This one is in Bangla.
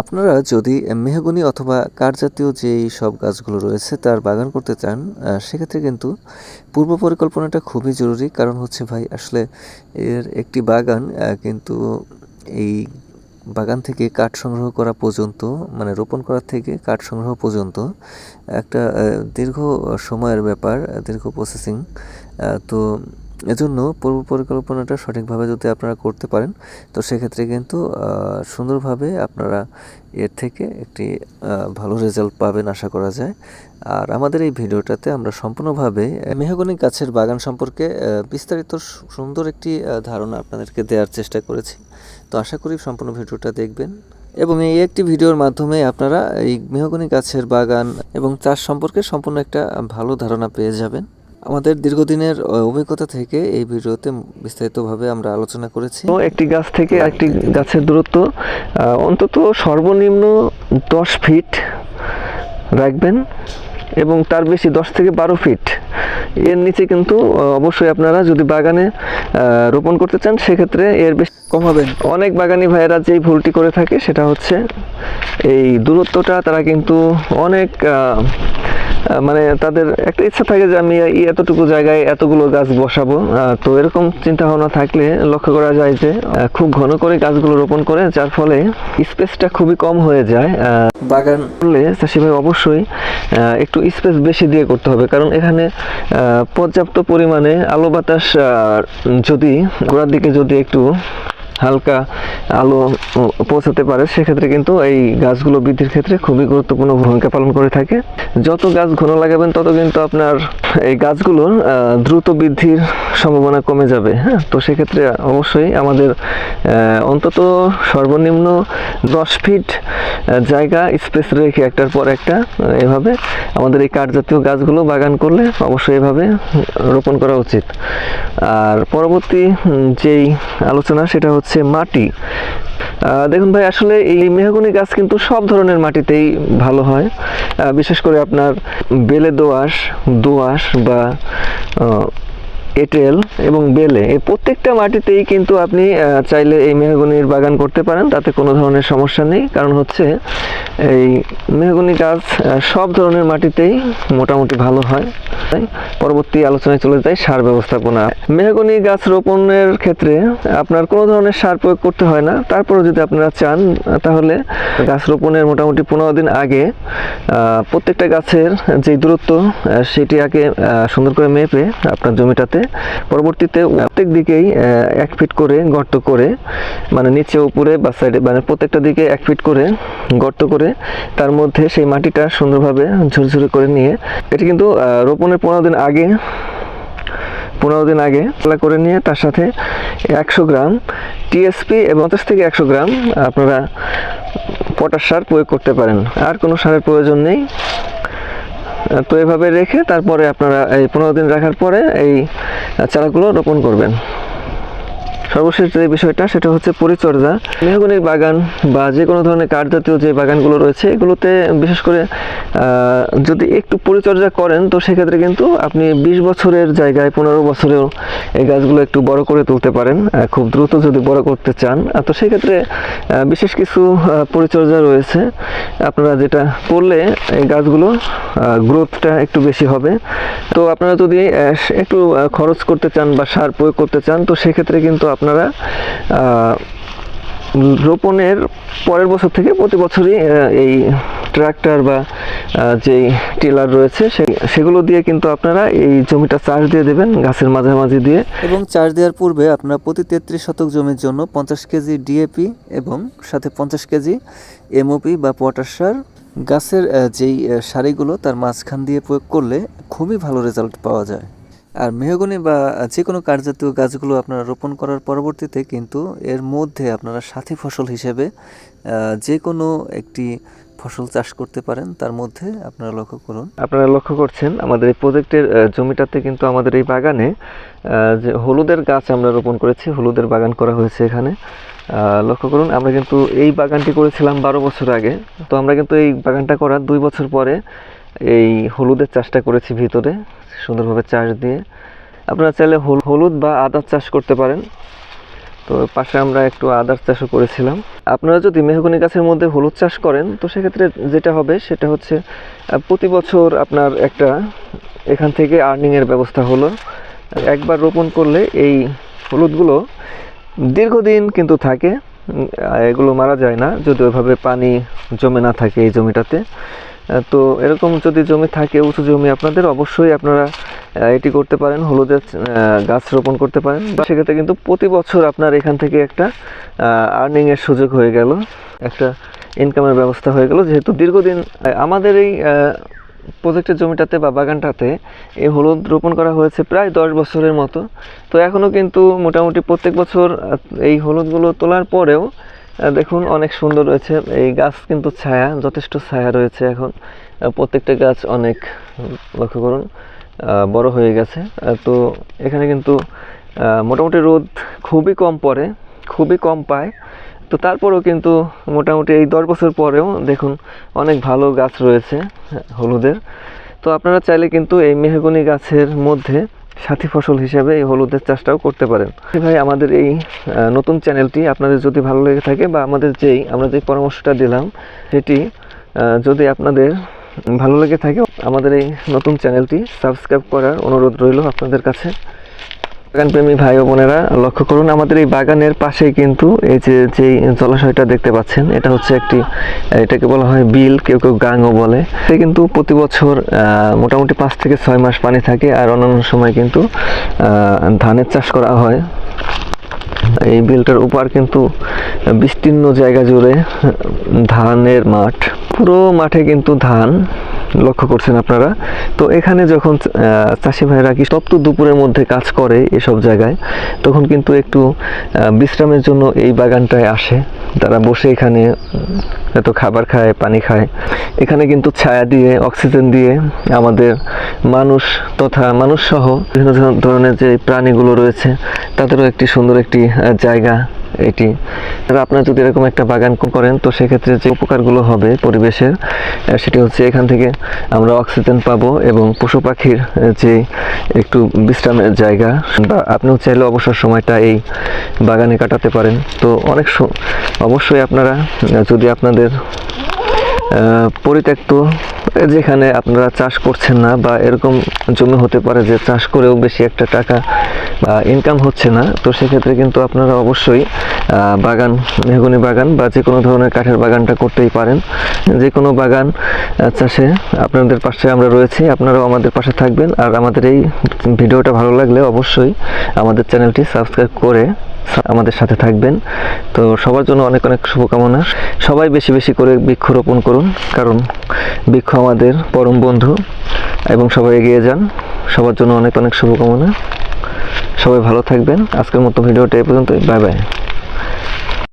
আপনারা যদি মেহগনি অথবা কাঠ জাতীয় যেই সব গাছগুলো রয়েছে তার বাগান করতে চান সেক্ষেত্রে কিন্তু পূর্ব পরিকল্পনাটা খুবই জরুরি। কারণ হচ্ছে ভাই, আসলে এর একটি বাগান কিন্তু এই বাগান থেকে কাঠ সংগ্রহ করা পর্যন্ত মানে রোপণ করা থেকে কাঠ সংগ্রহ পর্যন্ত একটা দীর্ঘ সময়ের ব্যাপার, দীর্ঘ প্রসেসিং তো এজন্য পূর্ব পরিকল্পনাটা সঠিকভাবে যদি আপনারা করতে পারেন, তো সেক্ষেত্রে কিন্তু সুন্দরভাবে আপনারা এর থেকে একটি ভালো রেজাল্ট পাবেন আশা করা যায়। আর আমাদের এই ভিডিওটাতে আমরা সম্পূর্ণভাবে মেহগনি গাছের বাগান সম্পর্কে বিস্তারিত সুন্দর একটি ধারণা আপনাদেরকে দেওয়ার চেষ্টা করেছি। তো আশা করি সম্পূর্ণ ভিডিওটা দেখবেন। এবং এই একটি ভিডিওর মাধ্যমে আপনারা এই মেহগনি গাছের বাগান এবং চাষ সম্পর্কে সম্পূর্ণ একটা, ভালো ধারণা পেয়ে যাবেন। আমাদের দীর্ঘদিনের অভিজ্ঞতা থেকে এই ভিডিওতে বিস্তারিতভাবে আমরা আলোচনা করেছি। তো একটি গাছ থেকে একটি গাছের দূরত্ব অন্তত সর্বনিম্ন দশ ফিট রাখবেন এবং তার বেশি দশ থেকে বারো ফিট। এর নিচে কিন্তু অবশ্যই আপনারা যদি বাগানে রোপণ করতে চান সেক্ষেত্রে এর বেশি কমাবেন অনেক বাগানি ভাইয়েরা যেই ভুলটি করে থাকে সেটা হচ্ছে এই দূরত্বটা তারা কিন্তু অনেক মানে তাদের একটা ইচ্ছা থাকে যে আমি এতটুকু জায়গায় এতগুলো গাছ বসাবো। তো এরকম চিন্তা ভাবনা থাকলে লক্ষ্য করা যায় যে খুব ঘন করে গাছগুলো রোপণ করে যার ফলে স্পেসটা খুবই কম হয়ে যায়। বাগান করলে চাষি ভাই অবশ্যই একটু স্পেস বেশি দিয়ে করতে হবে। কারণ এখানে পর্যাপ্ত পরিমাণে আলো বাতাস যদি গোড়ার দিকে যদি একটু হালকা আলো পৌঁছাতে পারে। সেক্ষেত্রে কিন্তু এই গাছগুলো বৃদ্ধির ক্ষেত্রে খুবই গুরুত্বপূর্ণ ভূমিকা পালন করে থাকে। যত গাছ ঘন লাগাবেন, তত কিন্তু আপনার এই গাছগুলোর দ্রুত বৃদ্ধির সম্ভাবনা কমে যাবে হ্যাঁ? তো সেক্ষেত্রে অবশ্যই আমাদের অন্তত সর্বনিম্ন দশ ফিট জায়গা স্পেস রেখে একটার পর একটা এভাবে আমাদের এই কাঠ জাতীয় গাছগুলো বাগান করলে অবশ্যই এভাবে রোপণ করা উচিত। আর পরবর্তী যেই আলোচনা, সেটা হচ্ছে মাটি। দেখুন ভাই, আসলে এই মেহগনি গাছ কিন্তু সব ধরনের মাটিতেই ভালো হয়। বিশেষ করে আপনার বেলে দোআঁশ দোআঁশ বা এঁটেল এবং বেলে। এই প্রত্যেকটা মাটিতেই কিন্তু আপনি চাইলে এই মেহগনির বাগান করতে পারেন, তাতে কোনো ধরনের সমস্যা নেই। কারণ হচ্ছে, এই মেহগনি গাছ সব ধরনের মাটিতেই মোটামুটি ভালো হয়। পরবর্তী আলোচনায় চলে যাই সার ব্যবস্থাপনা। মেহগনি গাছ রোপণের ক্ষেত্রে আপনার কোনো ধরনের সার প্রয়োগ করতে হয় না। তারপরে যদি আপনারা চান তাহলে গাছ রোপণের মোটামুটি পনেরো দিন আগে প্রত্যেকটা গাছের যে দূরত্ব সেটি আগে সুন্দর করে মেপে আপনার জমিটাতে পরবর্তীতে প্রত্যেক দিকেই এক ফিট করে গর্ত করে মানে নিচে উপরে বা সাইডে মানে প্রত্যেকটা দিকে এক ফিট করে গর্ত করে তার মধ্যে সেই মাটিটা সুন্দরভাবে ঝুরঝুরে করে নিয়ে এটি কিন্তু আহ, রোপণের পনেরো দিন আগে, পনেরো দিন আগে পাতলা করে নিয়ে তার সাথে একশো গ্রাম টিএসপি এবং পঞ্চাশ থেকে একশো গ্রাম আপনারা পটাশ সার প্রয়োগ করতে পারেন। আর কোনো সারের প্রয়োজন নেই। তো এভাবে রেখে তারপরে আপনারা এই পনেরো দিন রাখার পরে এই চারাগুলো রোপণ করবেন। সর্বশেষ যে বিষয়টা, সেটা হচ্ছে পরিচর্যা। মেহগনির বাগান বা যে কোনো ধরনের কাঠ জাতীয় যে বাগানগুলো রয়েছে, এগুলোতে বিশেষ করে যদি একটু পরিচর্যা করেন, তো সেক্ষেত্রে কিন্তু আপনি বিশ বছরের জায়গায় পনেরো বছরেও এই গাছগুলো একটু বড় করে তুলতে পারেন খুব দ্রুত যদি বড় করতে চান। তো সেক্ষেত্রে বিশেষ কিছু পরিচর্যা রয়েছে। আপনারা যেটা করলে এই গাছগুলো গ্রোথটা একটু বেশি হবে। তো আপনারা যদি একটু খরচ করতে চান বা সার প্রয়োগ করতে চান, তো সেক্ষেত্রে কিন্তু আপনারা রোপণের পরের বছর থেকে প্রতি বছরই এই ট্রাক্টর বা যেই টিলার রয়েছে সেগুলো দিয়ে কিন্তু আপনারা এই জমিটা চাষ দিয়ে দেবেন, গাছের মাঝামাঝি দিয়ে। এবং চার্জ দেওয়ার পূর্বে আপনারা প্রতি তেত্রিশ শতক জমির জন্য পঞ্চাশ কেজি ডিএপি এবং সাথে পঞ্চাশ কেজি এমওপি বা পটাশ সার গাছের যেই সারিগুলো তার মাঝখান দিয়ে প্রয়োগ করলে খুবই ভালো রেজাল্ট পাওয়া যায়। আর মেহগনি বা যে কোনো কাঠজাতীয় গাছগুলো আপনারা রোপণ করার পরবর্তীতে কিন্তু এর মধ্যে আপনারা সাথী ফসল হিসেবে যে কোনো একটি ফসল চাষ করতে পারেন, তার মধ্যে আপনারা লক্ষ্য করুন। আপনারা লক্ষ্য করছেন, আমাদের এই প্রজেক্টের জমিটাতে কিন্তু আমাদের এই বাগানে যে হলুদের গাছ আমরা রোপণ করেছি, হলুদের বাগান করা হয়েছে এখানে। লক্ষ্য করুন, আমরা কিন্তু এই বাগানটি করেছিলাম বারো বছর আগে। তো আমরা কিন্তু এই বাগানটা করার দুই বছর পরে এই হলুদের চাষটা করেছি ভিতরে, সুন্দরভাবে চাষ দিয়ে। আপনারা চাইলে হল- হলুদ বা আদার চাষ করতে পারেন। তো পাশে আমরা একটু আদার চাষও করেছিলাম। আপনারা যদি মেহগনি গাছের মধ্যে হলুদ চাষ করেন, তো সেক্ষেত্রে যেটা হবে সেটা হচ্ছে প্রতি বছর আপনার একটা এখান থেকে আর্নিংয়ের ব্যবস্থা হলো। একবার রোপণ করলে এই হলুদগুলো দীর্ঘদিন কিন্তু থাকে। এগুলো মারা যায় না, যদি ওইভাবে পানি জমে না থাকে এই জমিটাতে। তো এরকম যদি জমি থাকে, উঁচু জমি আপনাদের, অবশ্যই আপনারা এটি করতে পারেন, হলুদের গাছ রোপণ করতে পারেন। বা সেক্ষেত্রে কিন্তু প্রতি বছর আপনার এখান থেকে একটা আর্নিং এর সুযোগ হয়ে গেল, একটা ইনকামের ব্যবস্থা হয়ে গেল। যেহেতু দীর্ঘদিন আমাদের এই প্রজেক্টের জমিটাতে বা বাগানটাতে এই হলুদ রোপণ করা হয়েছে প্রায় দশ বছরের মতো। তো এখনও কিন্তু মোটামুটি প্রত্যেক বছর এই হলুদগুলো তোলার পরেও দেখুন অনেক সুন্দর রয়েছে। এই গাছ কিন্তু ছায়া যথেষ্ট ছায়া রয়েছে এখন। প্রত্যেকটা গাছ অনেক লক্ষ্য করুন বড় হয়ে গেছে। তো এখানে কিন্তু মোটামুটি রোদ খুবই কম পড়ে খুবই কম পায়। তো তারপরেও কিন্তু মোটামুটি এই দশ বছর পরেও দেখুন অনেক ভালো গাছ রয়েছে হ্যাঁ, হলুদের। তো আপনারা চাইলে কিন্তু এই মেহগনি গাছের মধ্যে সাথী ফসল হিসেবে এই হলুদের চাষটাও করতে পারেন। ভাই, আমাদের এই নতুন চ্যানেলটি আপনাদের যদি ভালো লেগে থাকে বা আমাদের যেই, আমরা যে পরামর্শটা দিলাম, সেটি যদি আপনাদের ভালো লেগে থাকে, আমাদের এই নতুন চ্যানেলটি সাবস্ক্রাইব করার অনুরোধ রইল আপনাদের কাছে। বাগানপ্রেমী ভাই বোনেরা, লক্ষ্য করুন আমাদের এই বাগানের পাশেই কিন্তু এই যে যে জলাশয়টা দেখতে পাচ্ছেন, এটা হচ্ছে একটি, এটাকে বলা হয় বিল, কেউ কেউ গাঙও বলে। এতে কিন্তু প্রতি বছর মোটামুটি পাঁচ থেকে ছয় মাস পানি থাকে আর অন্যান্য সময় কিন্তু ধানের চাষ করা হয়। এই বিলটার উপর কিন্তু বিস্তীর্ণ জায়গা জুড়ে ধানের মাঠ। পুরো মাঠে কিন্তু ধান লক্ষ্য করছেন আপনারা। তো এখানে যখন চাষি ভাইরা কি তপ্ত দুপুরের মধ্যে কাজ করে এসব জায়গায়, তখন কিন্তু একটু বিশ্রামের জন্য এই বাগানটায় আসে। তারা বসে এখানে এত খাবার খায়, পানি খায়। এখানে কিন্তু ছায়া দিয়ে, অক্সিজেন দিয়ে আমাদের মানুষ তথা মানুষ সহ বিভিন্ন ধরনের যে প্রাণীগুলো রয়েছে, তাদেরও একটি সুন্দর একটি জায়গা এটি। আপনারা যদি এরকম একটা বাগান করেন, তো সেক্ষেত্রে যে উপকারগুলো হবে পরিবেশের সেটি হচ্ছে এখান থেকে আমরা অক্সিজেন পাবো এবং পশু পাখির যে একটু বিশ্রামের জায়গা, বা আপনিও চাইলে অবসর সময়টা এই বাগানে কাটাতে পারেন। তো অনেক অবশ্যই আপনারা, যদি আপনাদের পরিত্যক্ত যেখানে আপনারা চাষ করছেন না বা এরকম জমি হতে পারে যে চাষ করেও বেশি একটা টাকা বা ইনকাম হচ্ছে না, তো সেক্ষেত্রে কিন্তু আপনারা অবশ্যই বাগান, মেহগনি বাগান বা যে কোনো ধরনের কাঠের বাগানটা করতেই পারেন। যে কোনো বাগান চাষে আপনাদের পাশে আমরা রয়েছি, আপনারাও আমাদের পাশে থাকবেন। আর আমাদের এই ভিডিওটা ভালো লাগলে অবশ্যই আমাদের চ্যানেলটি সাবস্ক্রাইব করে আমাদের সাথে থাকবেন। তো সবার জন্য অনেক অনেক শুভকামনা। সবাই বেশি বেশি করে বৃক্ষ রোপণ করুন, কারণ বৃক্ষ আমাদের পরম বন্ধু এবং সবাই এগিয়ে যান। সবার জন্য অনেক অনেক শুভকামনা। সবাই ভালো থাকবেন। আজকের মতো ভিডিওটা এই পর্যন্ত বাই বাই।